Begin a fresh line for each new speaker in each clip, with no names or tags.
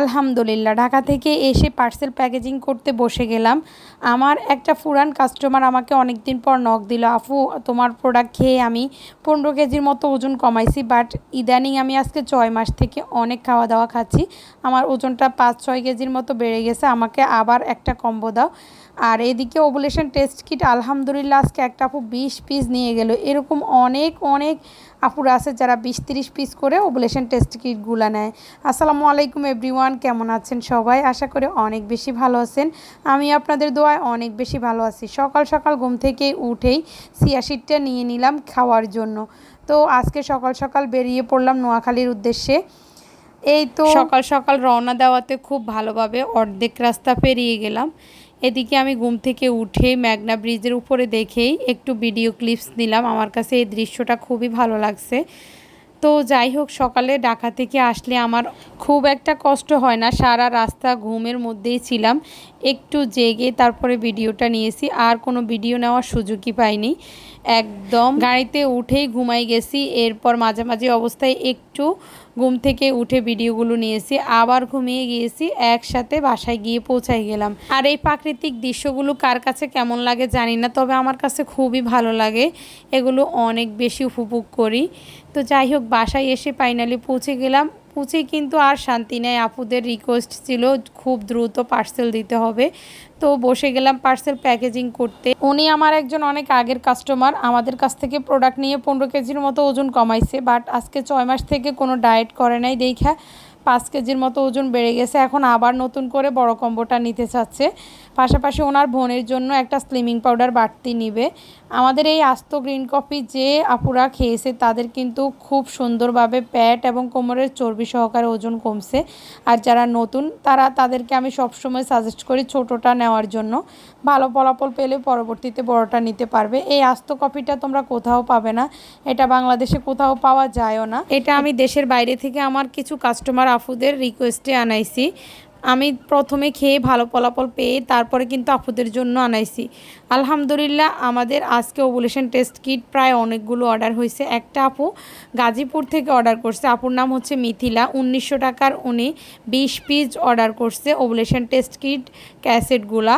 আলহামদুলিল্লাহ, ঢাকা থেকে এসে পার্সেল প্যাকেজিং করতে বসে গেলাম। আমার একটা ফুরান কাস্টমার আমাকে অনেক দিন পর নখ দিল, আফু, তোমার প্রোডাক্ট খেয়ে আমি পনেরো কেজির মতো ওজন কমাইছি বাট ইদানিং আমি আজকে ছয় মাস থেকে অনেক খাওয়া দাওয়া খাচ্ছি। আমার ওজনটা পাঁচ ছয় কেজির মতো বেড়ে গেছে, আমাকে আবার একটা কম্বো দাও। আর এদিকে ওবুলেশন টেস্ট কিট আলহামদুলিল্লাহ আজকে একটা আপু বিশ পিস নিয়ে গেল। এরকম অনেক অনেক আপুরা আছে যারা বিশ তিরিশ পিস করে ওবুলেশন টেস্ট কিটগুলো নেয়। আসসালামু আলাইকুম এভরিওয়ান কেমন আছেন সবাই? আশা করে অনেক বেশি ভালো আছেন। আমি আপনাদের দোয়ায় অনেক বেশি ভালো আছি। সকাল সকাল ঘুম থেকে উঠেই সিয়াশিটটা নিয়ে নিলাম খাওয়ার জন্য। তো আজকে সকাল সকাল বেরিয়ে পড়লাম নোয়াখালীর উদ্দেশ্যে। এই তো সকাল সকাল রওনা দেওয়াতে খুব ভালোভাবে অর্ধেক রাস্তা পেরিয়ে গেলাম। এদিকে আমি ঘুম থেকে উঠে ম্যাগনা ব্রিজের উপরে দেখেই একটু ভিডিও ক্লিপস নিলাম। আমার কাছে এই দৃশ্যটা খুবই ভালো লাগছে। তো যাই হোক, সকালে ঢাকা থেকে আসলে আমার খুব একটা কষ্ট হয় না। সারা রাস্তা ঘুমের মধ্যেই ছিলাম। একটু জেগে তারপরে ভিডিওটা নিয়েছি। আর কোনো ভিডিও নেওয়ার সুযোগই পাইনি। একদম। গাড়িতে উঠেই ঘুমাই গেছি, এরপর মাঝামাঝি অবস্থায় একটু ঘুম থেকে উঠে ভিডিওগুলো নিয়েছি, আবার ঘুমিয়ে গিয়েছি, একসাথে বাসায় গিয়ে পৌঁছাই গেলাম। আর এই প্রাকৃতিক দৃশ্যগুলো কার কাছে কেমন লাগে জানি না, তবে আমার কাছে খুবই ভালো লাগে, এগুলো অনেক বেশি উপভোগ করি। তো যাই হোক, বাসায় এসে ফাইনালি পৌঁছে গেলাম পৌঁছে কিন্তু আর শান্তি নেই। আপুদের রিকোয়েস্ট ছিল খুব দ্রুত পার্সেল দিতে হবে। তো বসে গেলাম পার্সেল প্যাকেজিং করতে। উনি আমার একজন অনেক আগের কাস্টমার আমাদের কাছ থেকে প্রোডাক্ট নিয়ে পনেরো কেজির মতো ওজন কমাইছে বাট আজকে ছয় মাস থেকে কোনো ডায়েট করে নাই। দেখা, পাঁচ কেজির মতো ওজন বেড়ে গেছে, এখন আবার নতুন করে বড় কম্বোটা নিতে চাচ্ছে। পাশাপাশি ওনার বোনের জন্য একটা স্লিমিং পাউডার বাড়তি নিবে। আমাদের এই আস্ত গ্রিন কফি যে আপুরা খেয়েছে, তাদের কিন্তু খুব সুন্দরভাবে প্যাট এবং কোমরের চর্বি সহকারে ওজন কমছে। আর যারা নতুন, তারা তাদেরকে আমি সবসময় সাজেস্ট করি ছোটোটা নেওয়ার জন্য। ভালো ফলাফল পেলে পরবর্তীতে বড়টা নিতে পারবে। এই আস্ত কফিটা তোমরা কোথাও পাবে না। এটা বাংলাদেশে কোথাও পাওয়া যায়ও না। এটা আমি দেশের বাইরে থেকে আমার কিছু কাস্টমার আফুদের রিকোয়েস্টে আনাইছি। আমি প্রথমে খেয়ে ভালো ফলাফল পেয়ে তারপরে কিন্তু আপুদের জন্য আনাইছি। আলহামদুলিল্লাহ আমাদের আজকে ওভুলেশন টেস্ট কিট প্রায় অনেকগুলো অর্ডার হয়েছে। একটা আপু গাজীপুর থেকে অর্ডার করছে। আপুর নাম হচ্ছে মিথিলা। উনিশশো টাকার উনি বিশ পিস অর্ডার করছে ওভুলেশন টেস্ট কিট ক্যাসেটগুলা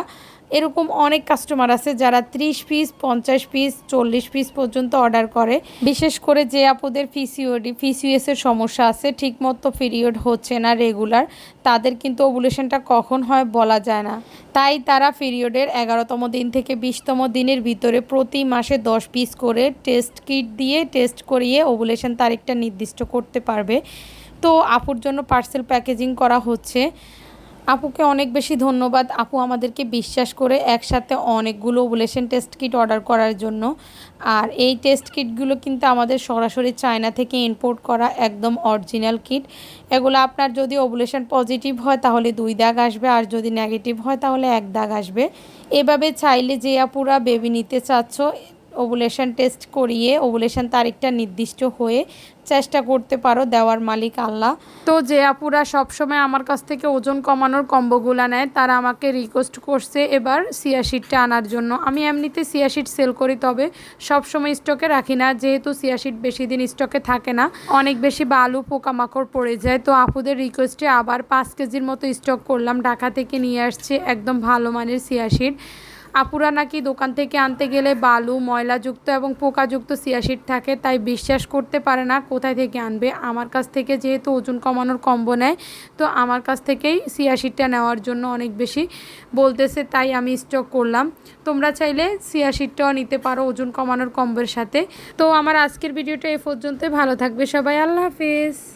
এরকম অনেক কাস্টমার আছে যারা ত্রিশ পিস পঞ্চাশ পিস চল্লিশ পিস পর্যন্ত অর্ডার করে। বিশেষ করে যে আপুদের ফিসিওডি ফিসিউএসের সমস্যা আছে, ঠিকমতো পিরিয়ড হচ্ছে না রেগুলার তাদের কিন্তু ওভুলেশনটা কখন হয় বলা যায় না। তাই তারা পিরিয়ডের এগারোতম দিন থেকে বিশতম দিনের ভিতরে প্রতি মাসে দশ পিস করে টেস্ট কিট দিয়ে টেস্ট করিয়ে ওভুলেশন তারিখটা নির্দিষ্ট করতে পারবে। তো আপুর জন্য পার্সেল প্যাকেজিং করা হচ্ছে। আপুকে অনেক বেশি ধন্যবাদ। আপু আমাদেরকে বিশ্বাস করে একসাথে অনেকগুলো ওভুলেশন টেস্ট কিট অর্ডার করার জন্য। আর এই টেস্ট কিটগুলো কিন্তু আমাদের সরাসরি চায়না থেকে ইম্পোর্ট করা একদম অরিজিনাল কিট এগুলো আপনার যদি ওভুলেশন পজিটিভ হয় তাহলে দুই দাগ আসবে, আর যদি নেগেটিভ হয় তাহলে এক দাগ আসবে। এভাবে চাইলে যে আপুরা বেবি নিতে চাচ্ছ ওভুলেশন টেস্ট করিয়ে ওভুলেশন তারিখটা নির্দিষ্ট হয়ে চেষ্টা করতে পারো দেওয়ার মালিক আল্লাহ। তো যে আপুরা সবসময় আমার কাছ থেকে ওজন কমানোর কম্বোগুলা নেয়, তারা আমাকে রিকোয়েস্ট করছে এবার সিয়াশিটটা আনার জন্য। আমি এমনিতে সিয়াশিট সেল করি, তবে সবসময় স্টকে রাখি না, যেহেতু সিয়াশিট বেশি দিন স্টকে থাকে না। অনেক বেশি বালু, পোকামাকড় পড়ে যায়, তো আপুদের রিকোয়েস্টে আবার পাঁচ কেজির মতো স্টক করলাম। ঢাকা থেকে নিয়ে আসছে একদম ভালো মানের সিয়াশিট আপুরা নাকি দোকান থেকে আনতে গেলে বালু, ময়লাযুক্ত এবং পোকাযুক্ত সিয়াশিট থাকে, তাই বিশ্বাস করতে পারে না কোথায় থেকে আনবে। আমার কাছ থেকে যেহেতু ওজন কমানোর কম্বো নেয়, তো আমার কাছ থেকেই সিয়াশিটটা নেওয়ার জন্য অনেক বেশি বলতেছে, তাই আমি স্টক করলাম। তোমরা চাইলে সিয়াশিটটাও নিতে পারো ওজন কমানোর কম্বোর সাথে। তো আমার আজকের ভিডিওটা এ পর্যন্ত ভালো থাকবে সবাই। আল্লাহ হাফিজ।